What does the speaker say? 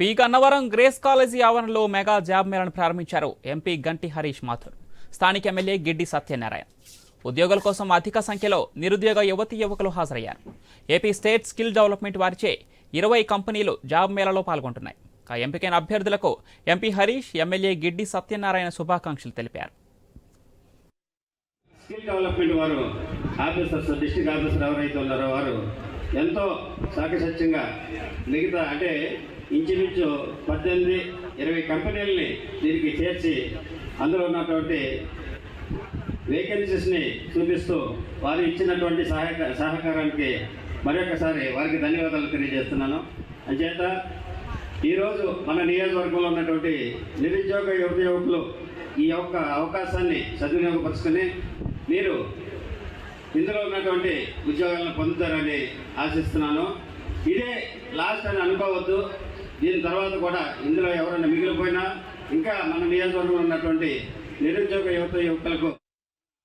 P Gannavaram grace college ఆవరణలో mega job మేళను ప్రారంభించారు ఎంపీ గంటి హరీష్ మాథుర్. స్థానిక ఎమ్మెల్యే గిడ్డి సత్యనారాయణ. ఉద్యోగుల కోసం అధిక సంఖ్యలో నిరుద్యోగ యువతి యువకులు హాజరయ్యారు. ఏపీ స్టేట్ స్కిల్ డెవలప్మెంట్ వారిచే ఇరవై కంపెనీలు జాబ్ మేళలో పాల్గొంటున్నాయి. ఆ ఎంపికైన అభ్యర్థులకు ఎంపీ హరీష్ ఎమ్మెల్యే గిడ్డి సత్యనారాయణ శుభాకాంక్షలు తెలిపారు. స్కిల్ డెవలప్మెంట్ వారు ఆఫీసర్స్ డిస్టిక్ ఆఫీసర్ ఎవరైతే ఉన్నారో వారు ఎంతో సాకసత్యంగా మిగతా అంటే ఇంచుమించు పద్దెనిమిది ఇరవై కంపెనీలని దీనికి చేర్చి అందులో ఉన్నటువంటి వేకెన్సీస్ని చూపిస్తూ వారు ఇచ్చినటువంటి సహాయక సహకారానికి మరొకసారి వారికి ధన్యవాదాలు తెలియజేస్తున్నాను. అంచేత ఈరోజు మన నియోజకవర్గంలో ఉన్నటువంటి నిరుద్యోగ యువత యువకులు ఈ యొక్క అవకాశాన్ని సద్వినియోగపరుచుకొని మీరు ఇందులో ఉన్నటువంటి ఉద్యోగాలను పొందుతారని ఆశిస్తున్నాను. ఇదే లాస్ట్ అని అనుకోవద్దు. దీని తర్వాత కూడా ఇందులో ఎవరైనా మిగిలిపోయినా ఇంకా మన నియోజకవర్గంలో ఉన్నటువంటి నిరుద్యోగ యువత యువకులకు